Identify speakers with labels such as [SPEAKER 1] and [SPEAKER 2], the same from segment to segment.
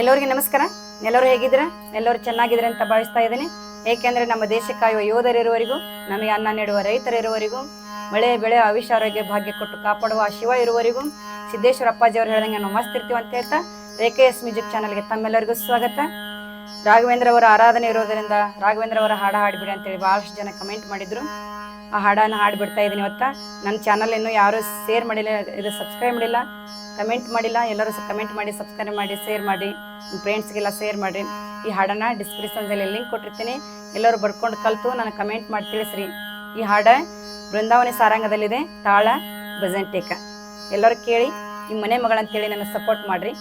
[SPEAKER 1] ಎಲ್ಲರಿಗೂ ನಮಸ್ಕಾರ. ಎಲ್ಲರೂ ಹೇಗಿದ್ದೀರಾ? ಎಲ್ಲರೂ ಚೆನ್ನಾಗಿದ್ದೀರಾ ಅಂತ ಭಾವಿಸ್ತಾ ಇದ್ದೀನಿ. ಏಕೆಂದರೆ ನಮ್ಮ ದೇಶ ಕಾಯುವ ಯೋಧರಿರುವವರೆಗೂ, ನಮಗೆ ಅನ್ನ ನೀಡುವ ರೈತರಿರುವರಿಗೂ ಮಳೆ, ಬೆಳೆ, ಅವಿಷ ಆರೋಗ್ಯ ಭಾಗ್ಯ ಕೊಟ್ಟು ಕಾಪಾಡುವ ಶಿವ ಇರುವವರಿಗೂ, ಸಿದ್ದೇಶ್ವರ ಅಪ್ಪಾಜಿ ಅವರು ಹೇಳ್ದಂಗೆ ನಾವು ಮಸ್ತ್ ಇರ್ತೀವಿ ಅಂತ ಹೇಳ್ತಾ ರೇಖೆ ಎಸ್ ಮ್ಯೂಸಿಕ್ ಚಾನಲ್ಗೆ ತಮ್ಮೆಲ್ಲರಿಗೂ ಸ್ವಾಗತ. ರಾಘವೇಂದ್ರ ಅವರ ಆರಾಧನೆ ಇರೋದರಿಂದ, ರಾಘವೇಂದ್ರ ಅವರ ಹಾಡು ಹಾಡಿಬಿಡಿ ಅಂತೇಳಿ ಭಾಳಷ್ಟು ಜನ ಕಮೆಂಟ್ ಮಾಡಿದ್ರು. ಆ ಹಾಡನ್ನು ಹಾಡ್ಬಿಡ್ತಾ ಇದ್ದೀನಿ ಇವತ್ತ. ನನ್ನ ಚಾನಲ್ ಇನ್ನೂ ಯಾರು ಶೇರ್ ಮಾಡಿಲ್ಲ, ಇದು ಸಬ್ಸ್ಕ್ರೈಬ್ ಮಾಡಿಲ್ಲ ಕಮೆಂಟ್ ಮಾಡಿಲ್ಲ, ಎಲ್ಲರೂ ಕಮೆಂಟ್ ಮಾಡಿ ಸಬ್ಸ್ಕ್ರೈಬ್ ಮಾಡಿ ಶೇರ್ ಮಾಡಿ, ನಿಮ್ಮ ಫ್ರೆಂಡ್ಸ್ಗೆಲ್ಲ ಶೇರ್ ಮಾಡಿ. ಈ ಹಾಡನ್ನು ಡಿಸ್ಕ್ರಿಪ್ಷನ್ಸಲ್ಲಿ ಲಿಂಕ್ ಕೊಟ್ಟಿರ್ತೀನಿ. ಎಲ್ಲರೂ ಬರ್ಕೊಂಡು ಕಲಿತು ನಾನು ಕಮೆಂಟ್ ಮಾಡಿ ತಿಳಿಸ್ರಿ. ಈ ಹಾಡ ಬೃಂದಾವನಿ ಸಾರಂಗದಲ್ಲಿದೆ, ತಾಳ ಬಜೆಂಟೇಕ ಎಲ್ಲರೂ ಕೇಳಿ, ನಿಮ್ಮ ಮನೆ ಮಗಳಂತೇಳಿ ನನಗೆ ಸಪೋರ್ಟ್ ಮಾಡಿರಿ.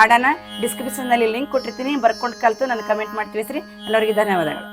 [SPEAKER 1] ಹಾಡನ್ನ ಡಿಸ್ಕ್ರಿಪ್ಷನ್ನಲ್ಲಿ ಲಿಂಕ್ ಕೊಟ್ಟಿರ್ತೀನಿ. ಬರ್ಕೊಂಡು ಕಲ್ತು ನನ್ನ ಕಮೆಂಟ್ ಮಾಡಿ ತಿಳಿಸ್ರಿ ಎಲ್ಲರಿಗೂ ಧನ್ಯವಾದಗಳು.